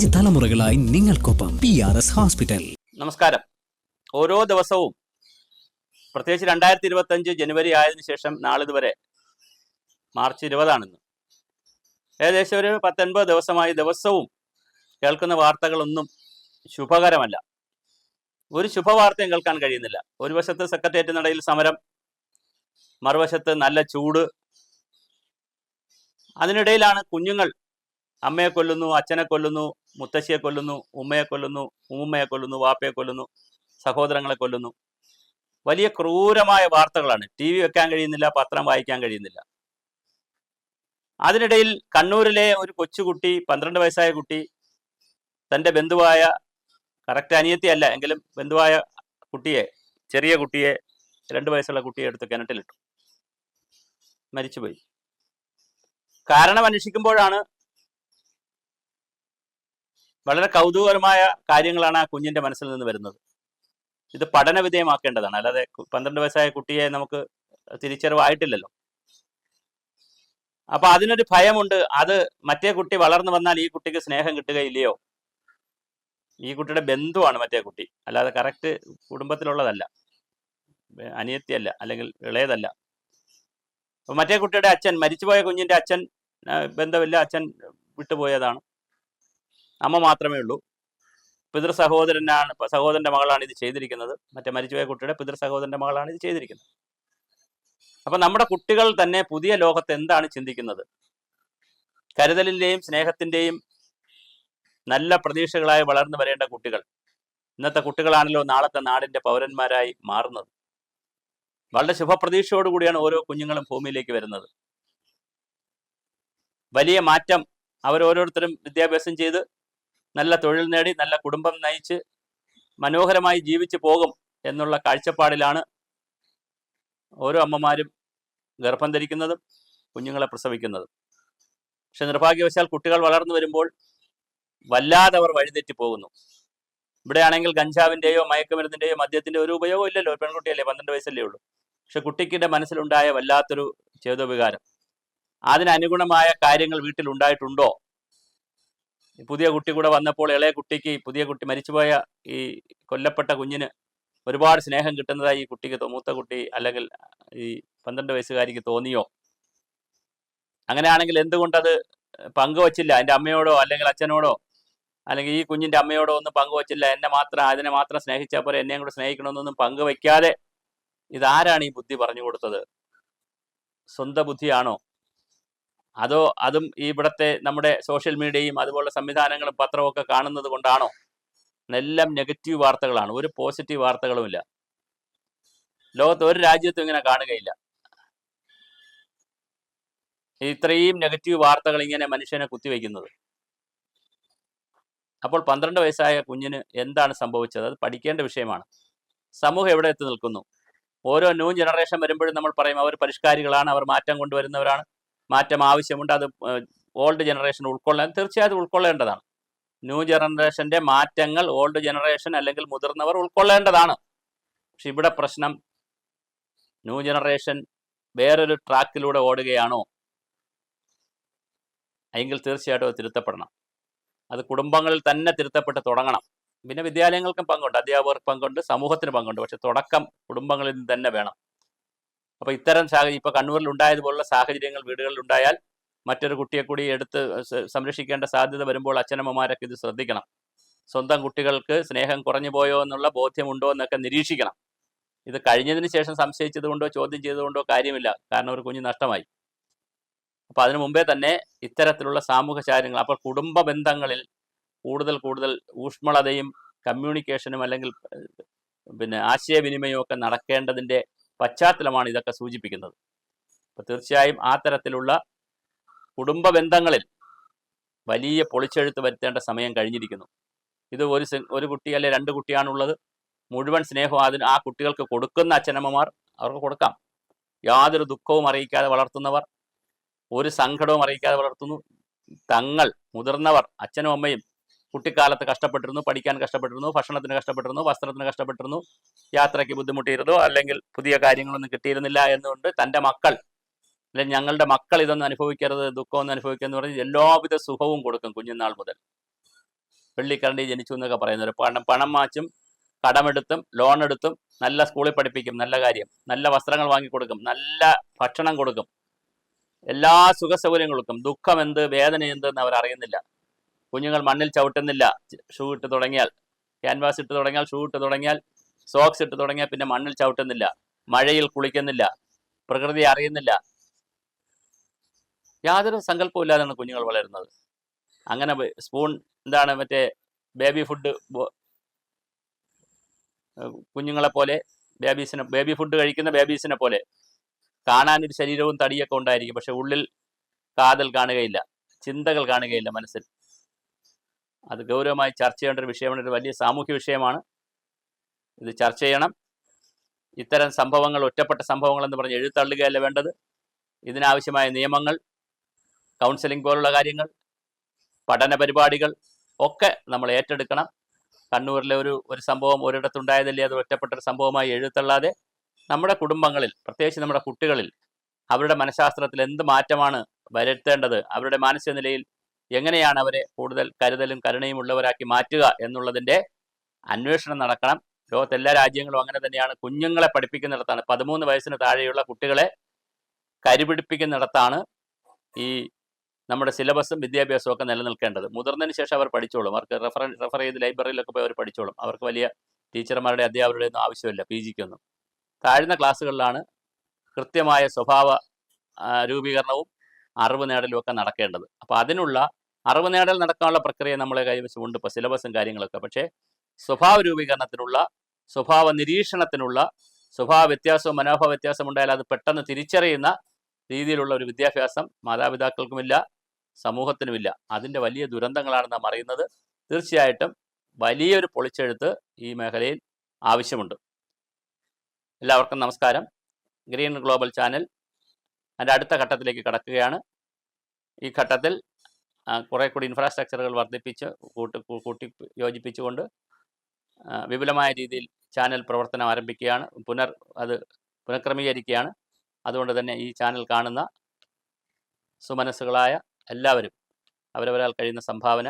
അഞ്ച് തലമുറകളായി നിങ്ങൾക്കൊപ്പം പി ആർ എസ് ഹോസ്പിറ്റൽ നമസ്കാരം. ഓരോ ദിവസവും പ്രത്യേകിച്ച് രണ്ടായിരത്തി ഇരുപത്തഞ്ച് ജനുവരി ആയതിനു ശേഷം നാളിതുവരെ മാർച്ച് ഇരുപതാണിന്ന്. ഏകദേശം ഒരു പത്തൊൻപത് ദിവസമായി ദിവസവും കേൾക്കുന്ന വാർത്തകളൊന്നും ശുഭകരമല്ല. ഒരു ശുഭവാർത്തയും കേൾക്കാൻ കഴിയുന്നില്ല. ഒരു വശത്ത് സെക്രട്ടേറിയറ്റ് നടയിൽ സമരം മറുവശത്ത് നല്ല ചൂട്. അതിനിടയിലാണ് കുഞ്ഞുങ്ങൾ അമ്മയെ കൊല്ലുന്നു അച്ഛനെ കൊല്ലുന്നു മുത്തശ്ശിയെ കൊല്ലുന്നു ഉമ്മയെ കൊല്ലുന്നു ഉമ്മയെ കൊല്ലുന്നു വാപ്പയെ കൊല്ലുന്നു സഹോദരങ്ങളെ കൊല്ലുന്നു. വലിയ ക്രൂരമായ വാർത്തകളാണ്. ടി വി വെക്കാൻ കഴിയുന്നില്ല പത്രം വായിക്കാൻ കഴിയുന്നില്ല. അതിനിടയിൽ കണ്ണൂരിലെ ഒരു കൊച്ചുകുട്ടി പന്ത്രണ്ട് വയസ്സായ കുട്ടി തന്റെ ബന്ധുവായ കറക്റ്റ് അനിയത്തിയല്ല എങ്കിലും ബന്ധുവായ കുട്ടിയെ ചെറിയ കുട്ടിയെ രണ്ട് വയസ്സുള്ള കുട്ടിയെ എടുത്ത് കിണറ്റിലിട്ടു. മരിച്ചുപോയി. കാരണം അന്വേഷിക്കുമ്പോഴാണ് വളരെ കൗതുകകരമായ കാര്യങ്ങളാണ് ആ കുഞ്ഞിന്റെ മനസ്സിൽ നിന്ന് വരുന്നത്. ഇത് പഠന വിധേയമാക്കേണ്ടതാണ്. അല്ലാതെ പന്ത്രണ്ട് വയസ്സായ കുട്ടിയെ നമുക്ക് തിരിച്ചറിവായിട്ടില്ലല്ലോ. അപ്പൊ അതിനൊരു ഭയമുണ്ട്. അത് മറ്റേ കുട്ടി വളർന്നു വന്നാൽ ഈ കുട്ടിക്ക് സ്നേഹം കിട്ടുകയില്ലയോ? ഈ കുട്ടിയുടെ ബന്ധുവാണ് മറ്റേ കുട്ടി. അല്ലാതെ കറക്റ്റ് കുടുംബത്തിലുള്ളതല്ല. അനിയത്തിയല്ല അല്ലെങ്കിൽ ഇളയതല്ല. അപ്പൊ മറ്റേ കുട്ടിയുടെ അച്ഛൻ മരിച്ചുപോയ കുഞ്ഞിന്റെ അച്ഛൻ ബന്ധമില്ല അച്ഛൻ വിട്ടുപോയതാണ്. അമ്മ മാത്രമേ ഉള്ളൂ. പിതൃ സഹോദരനാണ് സഹോദരന്റെ മകളാണ് ഇത് ചെയ്തിരിക്കുന്നത്. മറ്റേ മരിച്ചുപോയ കുട്ടിയുടെ പിതൃ സഹോദരന്റെ മകളാണ് ഇത് ചെയ്തിരിക്കുന്നത്. അപ്പൊ നമ്മുടെ കുട്ടികൾ തന്നെ പുതിയ ലോകത്ത് എന്താണ് ചിന്തിക്കുന്നത്? കരുതലിന്റെയും സ്നേഹത്തിന്റെയും നല്ല പ്രതീക്ഷകളായി വളർന്നു വരേണ്ട കുട്ടികൾ ഇന്നത്തെ കുട്ടികളാണല്ലോ നാളത്തെ നാടിന്റെ പൗരന്മാരായി മാറുന്നത്. വളരെ ശുഭപ്രതീക്ഷയോടുകൂടിയാണ് ഓരോ കുഞ്ഞുങ്ങളും ഭൂമിയിലേക്ക് വരുന്നത്. വലിയ മാറ്റം അവരോരോരുത്തരും വിദ്യാഭ്യാസം ചെയ്ത് നല്ല തൊഴിൽ നേടി നല്ല കുടുംബം നയിച്ച് മനോഹരമായി ജീവിച്ചു പോകും എന്നുള്ള കാഴ്ചപ്പാടിലാണ് ഓരോ അമ്മമാരും ഗർഭം ധരിക്കുന്നതും കുഞ്ഞുങ്ങളെ പ്രസവിക്കുന്നതും. പക്ഷെ നിർഭാഗ്യവശാൽ കുട്ടികൾ വളർന്നു വരുമ്പോൾ വല്ലാതെ അവർ വഴിതെറ്റി പോകുന്നു. ഇവിടെയാണെങ്കിൽ കഞ്ചാവിന്റെയോ മയക്കുമരുന്നിന്റെയോ മദ്യത്തിന്റെ ഒരു ഉപയോഗം ഇല്ലല്ലോ. പെൺകുട്ടിയല്ലേ പന്ത്രണ്ട് വയസ്സല്ലേ ഉള്ളൂ. പക്ഷെ കുട്ടിക്കിന്റെ മനസ്സിലുണ്ടായ വല്ലാത്തൊരു ചേതോപകാരം. അതിനനുഗുണമായ കാര്യങ്ങൾ വീട്ടിൽ ഉണ്ടായിട്ടുണ്ടോ പുതിയ കുട്ടി കൂടെ വന്നപ്പോൾ ഇളയ കുട്ടിക്ക് പുതിയ കുട്ടി മരിച്ചുപോയ ഈ കൊല്ലപ്പെട്ട കുഞ്ഞിന് ഒരുപാട് സ്നേഹം കിട്ടുന്നതായി ഈ കുട്ടിക്ക് മൂത്ത കുട്ടി അല്ലെങ്കിൽ ഈ പന്ത്രണ്ട് വയസ്സുകാരിക്ക് തോന്നിയോ? അങ്ങനെയാണെങ്കിൽ എന്തുകൊണ്ടത് പങ്കുവച്ചില്ല? എന്റെ അമ്മയോടോ അല്ലെങ്കിൽ അച്ഛനോടോ? അല്ലെങ്കിൽ ഈ കുഞ്ഞിന്റെ അമ്മയോടോ ഒന്നും പങ്കുവച്ചില്ല? എന്നെ മാത്രം അതിനെ മാത്രം സ്നേഹിച്ചാൽ പോലെ എന്നെയും കൂടെ സ്നേഹിക്കണമെന്നൊന്നും പങ്കുവയ്ക്കാതെ ഇതാരാണ് ഈ ബുദ്ധി പറഞ്ഞു കൊടുത്തത്? സ്വന്തം ബുദ്ധിയാണോ അതോ അതും ഇവിടുത്തെ നമ്മുടെ സോഷ്യൽ മീഡിയയും അതുപോലെ സംവിധാനങ്ങളും പത്രവും ഒക്കെ കാണുന്നത് കൊണ്ടാണോ? എല്ലാം നെഗറ്റീവ് വാർത്തകളാണ്. ഒരു പോസിറ്റീവ് വാർത്തകളുമില്ല ലോകത്ത് ഒരു രാജ്യത്തും ഇങ്ങനെ കാണുകയില്ല. ഇത്രയും നെഗറ്റീവ് വാർത്തകൾ ഇങ്ങനെ മനുഷ്യനെ കുത്തിവെക്കുന്നത്. അപ്പോൾ പന്ത്രണ്ട് വയസ്സായ കുഞ്ഞിന് എന്താണ് സംഭവിച്ചത്? അത് പഠിക്കേണ്ട വിഷയമാണ്. സമൂഹം എവിടെ എത്തി നിൽക്കുന്നു? ഓരോ ന്യൂ ജനറേഷൻ വരുമ്പോഴും നമ്മൾ പറയും അവർ പരിഷ്കാരികളാണ് അവർ മാറ്റം കൊണ്ടുവരുന്നവരാണ്. മാറ്റം ആവശ്യമുണ്ട്. അത് ഓൾഡ് ജനറേഷൻ ഉൾക്കൊള്ളാൻ തീർച്ചയായിട്ടും ഉൾക്കൊള്ളേണ്ടതാണ്. ന്യൂ ജനറേഷന്റെ മാറ്റങ്ങൾ ഓൾഡ് ജനറേഷൻ അല്ലെങ്കിൽ മുതിർന്നവർ ഉൾക്കൊള്ളേണ്ടതാണ്. പക്ഷെ ഇവിടെ പ്രശ്നം ന്യൂ ജനറേഷൻ വേറൊരു ട്രാക്കിലൂടെ ഓടുകയാണോ? അല്ലെങ്കിൽ തീർച്ചയായിട്ടും അത് തിരുത്തപ്പെടണം. അത് കുടുംബങ്ങളിൽ തന്നെ തിരുത്തപ്പെട്ട് തുടങ്ങണം. പിന്നെ വിദ്യാലയങ്ങൾക്കും പങ്കുണ്ട് അധ്യാപകർക്ക് പങ്കുണ്ട് സമൂഹത്തിന് പങ്കുണ്ട്. പക്ഷെ തുടക്കം കുടുംബങ്ങളിൽ തന്നെ വേണം. അപ്പൊ ഇത്തരം സാഹചര്യം ഇപ്പൊ കണ്ണൂരിൽ ഉണ്ടായതുപോലുള്ള സാഹചര്യങ്ങൾ വീടുകളിൽ ഉണ്ടായാൽ മറ്റൊരു കുട്ടിയെ കൂടി എടുത്ത് സംരക്ഷിക്കേണ്ട സാധ്യത വരുമ്പോൾ അച്ഛനമ്മമാരൊക്കെ ഇത് ശ്രദ്ധിക്കണം. സ്വന്തം കുട്ടികൾക്ക് സ്നേഹം കുറഞ്ഞു പോയോ എന്നുള്ള ബോധ്യമുണ്ടോ എന്നൊക്കെ നിരീക്ഷിക്കണം. ഇത് കഴിഞ്ഞതിന് ശേഷം സംശയിച്ചത് കൊണ്ടോ ചോദ്യം ചെയ്തുകൊണ്ടോ കാര്യമില്ല. കാരണം ഒരു കുഞ്ഞ് നഷ്ടമായി. അപ്പോൾ അതിനു മുമ്പേ തന്നെ ഇത്തരത്തിലുള്ള സാമൂഹ്യ ചാര്യങ്ങൾ അപ്പോൾ കുടുംബ ബന്ധങ്ങളിൽ കൂടുതൽ കൂടുതൽ ഊഷ്മളതയും കമ്മ്യൂണിക്കേഷനും അല്ലെങ്കിൽ പിന്നെ ആശയവിനിമയവും ഒക്കെ നടക്കേണ്ടതിന്റെ പശ്ചാത്തലമാണ് ഇതൊക്കെ സൂചിപ്പിക്കുന്നത്. അപ്പൊ തീർച്ചയായും ആ തരത്തിലുള്ള കുടുംബ ബന്ധങ്ങളിൽ വലിയ പൊളിച്ചെഴുത്ത് വരുത്തേണ്ട സമയം കഴിഞ്ഞിരിക്കുന്നു. ഇത് ഒരു ഒരു കുട്ടി അല്ലെ രണ്ട് കുട്ടിയാണുള്ളത്. മുഴുവൻ സ്നേഹവും അതിന് ആ കുട്ടികൾക്ക് കൊടുക്കുന്ന അച്ഛനമ്മമാർ അവർക്ക് കൊടുക്കാം. യാതൊരു ദുഃഖവും അറിയിക്കാതെ വളർത്തുന്നവർ ഒരു സങ്കടവും അറിയിക്കാതെ വളർത്തുന്നു. തങ്ങൾ മുതിർന്നവർ അച്ഛനും അമ്മയും കുട്ടിക്കാലത്ത് കഷ്ടപ്പെട്ടിരുന്നു പഠിക്കാൻ കഷ്ടപ്പെട്ടിരുന്നു ഭക്ഷണത്തിന് കഷ്ടപ്പെട്ടിരുന്നു വസ്ത്രത്തിന് കഷ്ടപ്പെട്ടിരുന്നു യാത്രയ്ക്ക് ബുദ്ധിമുട്ടിയിരുന്നു അല്ലെങ്കിൽ പുതിയ കാര്യങ്ങളൊന്നും കിട്ടിയിരുന്നില്ല എന്നുകൊണ്ട് തന്റെ മക്കൾ അല്ലെങ്കിൽ ഞങ്ങളുടെ മക്കൾ ഇതൊന്നും അനുഭവിക്കരുത് ദുഃഖമൊന്നും അനുഭവിക്കുന്നു പറഞ്ഞ് എല്ലാവിധ സുഖവും കൊടുക്കും കുഞ്ഞുനാൾ മുതൽ. വെള്ളിക്കരണ്ടി ജനിച്ചു എന്നൊക്കെ പറയുന്നവർ പണം പണം മാച്ചും കടമെടുത്തും ലോൺ എടുത്തും നല്ല സ്കൂളിൽ പഠിപ്പിക്കും നല്ല കാര്യം നല്ല വസ്ത്രങ്ങൾ വാങ്ങിക്കൊടുക്കും നല്ല ഭക്ഷണം കൊടുക്കും എല്ലാ സുഖ സൗകര്യങ്ങൾക്കും ദുഃഖം എന്ത് വേദന എന്ത് എന്ന് അവർ അറിയുന്നില്ല. കുഞ്ഞുങ്ങൾ മണ്ണിൽ ചവിട്ടുന്നില്ല. ഷൂ ഇട്ട് തുടങ്ങിയാൽ ക്യാൻവാസ് ഇട്ട് തുടങ്ങിയാൽ ഷൂ ഇട്ട് തുടങ്ങിയാൽ സോക്സ് ഇട്ട് തുടങ്ങിയാൽ പിന്നെ മണ്ണിൽ ചവിട്ടുന്നില്ല. മഴയിൽ കുളിക്കുന്നില്ല. പ്രകൃതി അറിയുന്നില്ല. യാതൊരു സങ്കല്പവും ഇല്ലാതെയാണ് കുഞ്ഞുങ്ങൾ വളരുന്നത്. അങ്ങനെ സ്പൂൺ എന്താണ് മറ്റേ ബേബി ഫുഡ് കുഞ്ഞുങ്ങളെ പോലെ ബേബീസിനെ ബേബി ഫുഡ് കഴിക്കുന്ന ബേബീസിനെ പോലെ കാണാനൊരു ശരീരവും തടിയൊക്കെ ഉണ്ടായിരിക്കും. പക്ഷെ ഉള്ളിൽ കാതൽ കാണുകയില്ല. ചിന്തകൾ കാണുകയില്ല മനസ്സിൽ. അത് ഗൗരവമായി ചർച്ച ചെയ്യേണ്ട ഒരു വിഷയമാണ് ഒരു വലിയ സാമൂഹ്യ വിഷയമാണ്. ഇത് ചർച്ച ചെയ്യണം. ഇത്തരം സംഭവങ്ങൾ ഒറ്റപ്പെട്ട സംഭവങ്ങൾ എന്ന് പറഞ്ഞ് എഴുത്തള്ളുകയല്ല വേണ്ടത്. ഇതിനാവശ്യമായ നിയമങ്ങൾ കൗൺസിലിംഗ് പോലുള്ള കാര്യങ്ങൾ പഠന പരിപാടികൾ ഒക്കെ നമ്മൾ ഏറ്റെടുക്കണം. കണ്ണൂരിലെ ഒരു ഒരു സംഭവം ഒരിടത്തുണ്ടായതല്ലേ? അത് ഒറ്റപ്പെട്ട ഒരു സംഭവമായി എഴുത്തള്ളാതെ നമ്മുടെ കുടുംബങ്ങളിൽ പ്രത്യേകിച്ച് നമ്മുടെ കുട്ടികളിൽ അവരുടെ മനഃശാസ്ത്രത്തിൽ എന്ത് മാറ്റമാണ് വരുത്തേണ്ടത്? അവരുടെ മാനസിക നിലയിൽ എങ്ങനെയാണ് അവരെ കൂടുതൽ കരുതലും കരുണയും ഉള്ളവരാക്കി മാറ്റുക എന്നുള്ളതിന്റെ അന്വേഷണം നടക്കണം. ലോകത്തെ എല്ലാ രാജ്യങ്ങളും അങ്ങനെ തന്നെയാണ്. കുഞ്ഞുങ്ങളെ പഠിപ്പിക്കുന്നിടത്താണ്. പതിമൂന്ന് വയസ്സിന് താഴെയുള്ള കുട്ടികളെ കരുപിടിപ്പിക്കുന്നിടത്താണ് ഈ നമ്മുടെ സിലബസും വിദ്യാഭ്യാസവും ഒക്കെ നിലനിൽക്കേണ്ടത്. മുതിർന്നതിന് ശേഷം അവർ പഠിച്ചോളും. അവർക്ക് റെഫർ റെഫർ ചെയ്ത് ലൈബ്രറിയിലൊക്കെ പോയി അവർ പഠിച്ചോളും. അവർക്ക് വലിയ ടീച്ചർമാരുടെ അധ്യാപകരുടെ ഒന്നും ആവശ്യമില്ല പി ജിക്കൊന്നും. താഴ്ന്ന ക്ലാസ്സുകളിലാണ് കൃത്യമായ സ്വഭാവ രൂപീകരണവും അറിവ് നേടലും ഒക്കെ നടക്കേണ്ടത്. അപ്പോൾ അതിനുള്ള അറിവ് നേടൽ നടക്കാനുള്ള പ്രക്രിയ നമ്മളെ കൈവശമുണ്ട് ഇപ്പോൾ സിലബസും കാര്യങ്ങളൊക്കെ. പക്ഷേ സ്വഭാവ രൂപീകരണത്തിനുള്ള സ്വഭാവ നിരീക്ഷണത്തിനുള്ള സ്വഭാവ വ്യത്യാസവും മനോഭാവ വ്യത്യാസം ഉണ്ടായാൽ അത് പെട്ടെന്ന് തിരിച്ചറിയുന്ന രീതിയിലുള്ള ഒരു വിദ്യാഭ്യാസം മാതാപിതാക്കൾക്കുമില്ല സമൂഹത്തിനുമില്ല. അതിന്റെ വലിയ ദുരന്തങ്ങളാണ് നാം അറിയുന്നത്. തീർച്ചയായിട്ടും വലിയൊരു പൊളിച്ചെഴുത്ത് ഈ മേഖലയിൽ ആവശ്യമുണ്ട്. എല്ലാവർക്കും നമസ്കാരം. ഗ്രീൻ ഗ്ലോബൽ ചാനൽ അതിന്റെ അടുത്ത ഘട്ടത്തിലേക്ക് കടക്കുകയാണ്. ഈ ഘട്ടത്തിൽ കുറെ കൂടി ഇൻഫ്രാസ്ട്രക്ചറുകൾ വർദ്ധിപ്പിച്ച് കൂട്ടി കൂട്ടി യോജിപ്പിച്ചുകൊണ്ട് വിപുലമായ രീതിയിൽ ചാനൽ പ്രവർത്തനം ആരംഭിക്കുകയാണ്. പുനർ അത് പുനഃക്രമീകരിക്കുകയാണ്. അതുകൊണ്ട് തന്നെ ഈ ചാനൽ കാണുന്ന സുമനസ്സുകളായ എല്ലാവരും അവരവരാൽ കഴിയുന്ന സംഭാവന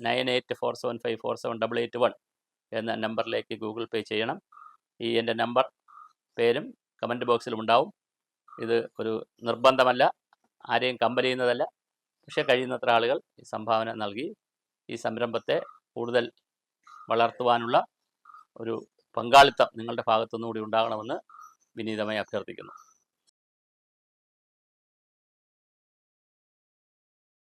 nine eight four seven five four seven double eight one എന്ന നമ്പറിലേക്ക് ഗൂഗിൾ പേ ചെയ്യണം. ഈ എന്റെ നമ്പർ പേരും കമന്റ് ബോക്സിലും ഉണ്ടാവും ഇത് ഒരു നിർബന്ധമല്ല. ആരെയും കമ്പൽ ചെയ്യുന്നതല്ല. പക്ഷേ കഴിയുന്നത്ര ആളുകൾ ഈ സംഭാവന നൽകി ഈ സംരംഭത്തെ കൂടുതൽ വളർത്തുവാനുള്ള ഒരു പങ്കാളിത്തം നിങ്ങളുടെ ഭാഗത്തുനിന്നുകൂടി ഉണ്ടാകണമെന്ന് വിനീതമായി അഭ്യർത്ഥിക്കുന്നു.